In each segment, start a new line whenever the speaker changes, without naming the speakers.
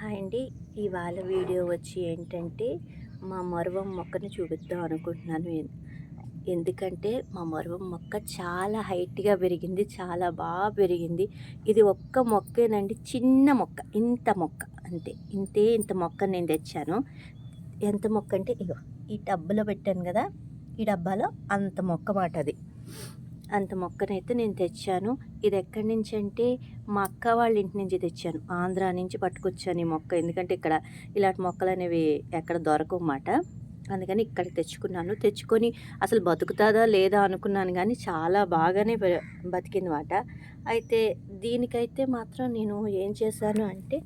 Hi అండి. ఇవాళ video వచ్చి ఏంటంటే మా మరువం మొక్కని చూపిద్దాం అనుకుంటున్నాను. ఎందుకంటే మా మరువం మొక్క చాలా హైట్గా పెరిగింది చాలా బాగా పెరిగింది. ఇది ఒక్క మొక్కేనండి చిన్న మొక్క ఇంత మొక్క అంతే. ఇంతే ఇంత మొక్క నేను తెచ్చాను. ఎంత మొక్క అంటే ఇగో ఈ డబ్బాలో పెట్టాను కదా ఈ డబ్బాలో అంత మొక్క మాట అది. అంత మొక్కనైతే నేను తెచ్చాను. ఇది ఎక్కడి నుంచి అంటే మా అక్క వాళ్ళ ఇంటి నుంచి తెచ్చాను. ఆంధ్ర నుంచి పట్టుకొచ్చాను ఈ మొక్క. ఎందుకంటే ఇక్కడ ఇలాంటి మొక్కలు అనేవి ఎక్కడ దొరకమాట మాట అందుకని ఇక్కడికి తెచ్చుకున్నాను. తెచ్చుకొని అసలు బతుకుతుందా లేదా అనుకున్నాను కానీ చాలా బాగానే బ- బతికింది మాట అయితే దీనికైతే మాత్రం నేను ఏం చేశాను అంటే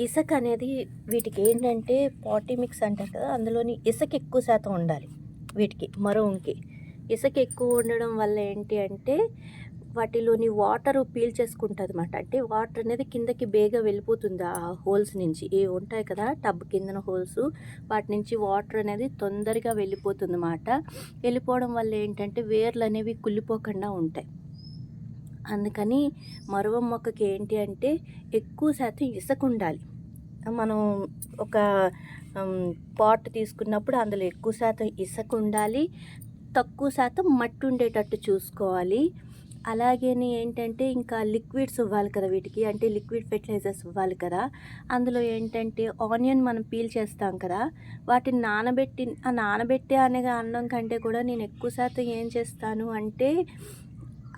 ఇసుక అనేది వీటికి ఏంటంటే పాటీ మిక్స్ అంటారు కదా అందులోని ఇసుక ఎక్కువ శాతం ఉండాలి వీటికి మరోంకి ఇసుక ఎక్కువ ఉండడం వల్ల ఏంటి అంటే వాటిలోని వాటర్ పీల్చేసుకుంటుంది అనమాట అంటే వాటర్ అనేది కిందకి బేగా వెళ్ళిపోతుంది ఆ హోల్స్ నుంచి. ఏ ఉంటాయి కదా టబ్ కిందన హోల్స్ వాటి నుంచి వాటర్ అనేది తొందరగా వెళ్ళిపోతుంది అన్నమాట వెళ్ళిపోవడం వల్ల ఏంటంటే వేర్లు అనేవి కుళ్ళిపోకుండా ఉంటాయి. అందుకని మరువ మొక్కకి ఏంటి అంటే ఎక్కువ శాతం ఇసుక ఉండాలి మనం ఒక పాట్ తీసుకున్నప్పుడు అందులో ఎక్కువ శాతం ఇసుక ఉండాలి తక్కువ శాతం మట్టి ఉండేటట్టు చూసుకోవాలి. అలాగే ఏంటంటే ఇంకా లిక్విడ్స్ ఇవ్వాలి కదా వీటికి. అంటే లిక్విడ్ ఫెర్టిలైజర్స్ ఇవ్వాలి కదా. అందులో ఏంటంటే ఆనియన్ మనం పీల్ చేస్తాం కదా. వాటిని నానబెట్టి ఆ నానబెట్టి అనగా అన్నం కంటే కూడా నేను ఎక్కువ శాతం ఏం చేస్తాను అంటే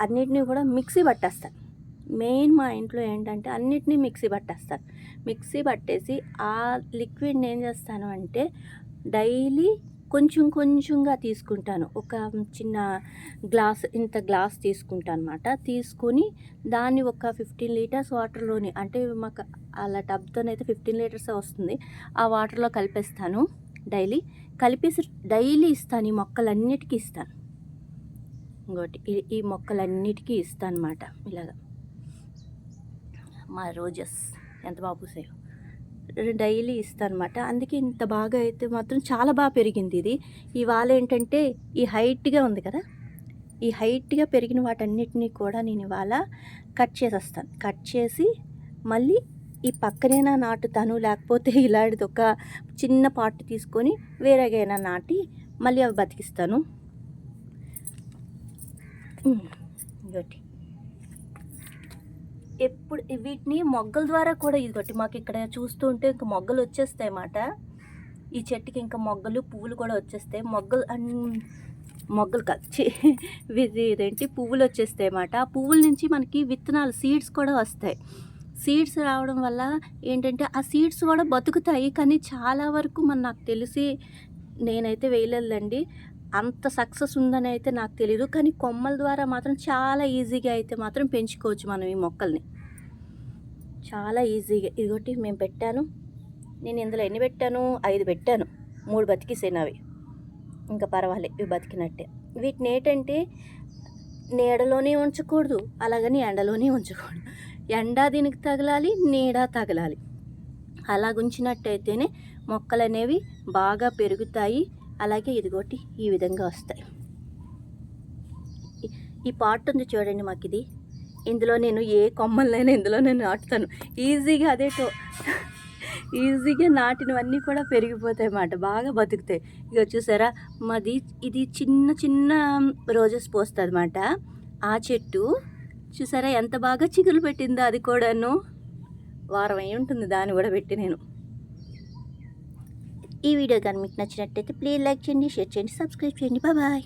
అన్నిటినీ కూడా మిక్సీ పట్టేస్తాను. మెయిన్ మా ఇంట్లో ఏంటంటే అన్నిటినీ మిక్సీ పట్టేస్తాను. మిక్సీ పట్టేసి ఆ లిక్విడ్ని ఏం చేస్తాను అంటే డైలీ కొంచెం కొంచెంగా తీసుకుంటాను. ఒక చిన్న గ్లాస్ ఇంత గ్లాస్ తీసుకుంటాను అనమాట తీసుకొని దాన్ని ఒక ఫిఫ్టీన్ లీటర్స్ వాటర్లోని అంటే మాకు అలా టబ్తోనైతే ఫిఫ్టీన్ లీటర్స్ వస్తుంది. ఆ వాటర్లో కలిపేస్తాను డైలీ. కలిపేసి డైలీ ఇస్తాను. ఈ మొక్కలన్నిటికీ ఇస్తాను. ఇంకోటి ఈ- మొక్కలన్నిటికీ ఇస్తాను అనమాట ఇలాగా. మా రోజెస్ ఎంత బాగా పూసాయో డైలీ ఇస్తాను అనమాట అందుకే ఇంత బాగా అయితే మాత్రం చాలా బాగా పెరిగింది ఇది. ఇవాళ ఏంటంటే ఈ హైట్గా ఉంది కదా? ఈ హైట్గా పెరిగిన వాటన్నిటినీ కూడా నేను ఇవాళ కట్ చేసేస్తాను. కట్ చేసి మళ్ళీ ఈ పక్కనైనా నాటుతాను లేకపోతే ఇలాంటిది ఒక చిన్న పార్ట్ తీసుకొని వేరేగైనా నాటి మళ్ళీ అవి బతికిస్తాను. ఇంకోటి ఎప్పుడు వీటిని మొగ్గల ద్వారా కూడా ఇదిగోటి మాకు ఇక్కడ చూస్తుంటే ఇంకా మొగ్గలు వచ్చేస్తాయి అన్నమాట. ఈ చెట్టుకి ఇంకా మొగ్గలు పువ్వులు కూడా వచ్చేస్తాయి. మొగ్గలు అండ్ మొగ్గలు కలిసి ఇదేంటి? పువ్వులు వచ్చేస్తాయి అన్నమాట. ఆ పువ్వుల నుంచి మనకి విత్తనాలు సీడ్స్ కూడా వస్తాయి. సీడ్స్ రావడం వల్ల ఏంటంటే ఆ సీడ్స్ కూడా బతుకుతాయి. కానీ చాలా వరకు మన నాకు తెలిసి నేనైతే వేయలేదండి అంత సక్సెస్ ఉందని అయితే నాకు తెలియదు కానీ కొమ్మల ద్వారా మాత్రం చాలా ఈజీగా అయితే మాత్రం పెంచుకోవచ్చు మనం ఈ మొక్కల్ని. చాలా ఈజీగా. ఇదిగోటి మేము పెట్టాను. నేను ఇందులో ఎన్ని పెట్టాను? ఐదు పెట్టాను. మూడు బతికిసేనవి ఇంకా పర్వాలేదు ఇవి బతికినట్టే. వీటిని ఏంటంటే నీడలోనే ఉంచకూడదు అలాగని ఎండలోనే ఉంచకూడదు. ఎండ దీనికి తగలాలి నీడ తగలాలి. అలా ఉంచినట్టయితేనే మొక్కలు అనేవి బాగా పెరుగుతాయి. అలాగే ఇదిగోటి ఈ విధంగా వస్తాయి. ఈ- పార్ట్ ఉంది చూడండి మాకు ఇది ఇందులో నేను ఏ కొమ్మలైనా ఇందులో నేను నాటుతాను. ఈజీగా అదే టో ఈజీగా నాటినవన్నీ కూడా పెరిగిపోతాయి అన్నమాట. బాగా బతుకుతాయి. ఇక చూసారా? మాది ఇది చిన్న చిన్న రోజెస్ పోస్తుంది అన్నమాట ఆ చెట్టు చూసారా ఎంత బాగా చిగురు పెట్టిందో అది కూడాను. వారం అయి ఉంటుంది దాన్ని కూడా పెట్టి నేను. ఈ వీడియో కానీ మీకు నచ్చినట్టయితే ప్లీజ్ లైక్ చేయండి షేర్ చేయండి సబ్స్క్రైబ్ చేయండి. బాయ్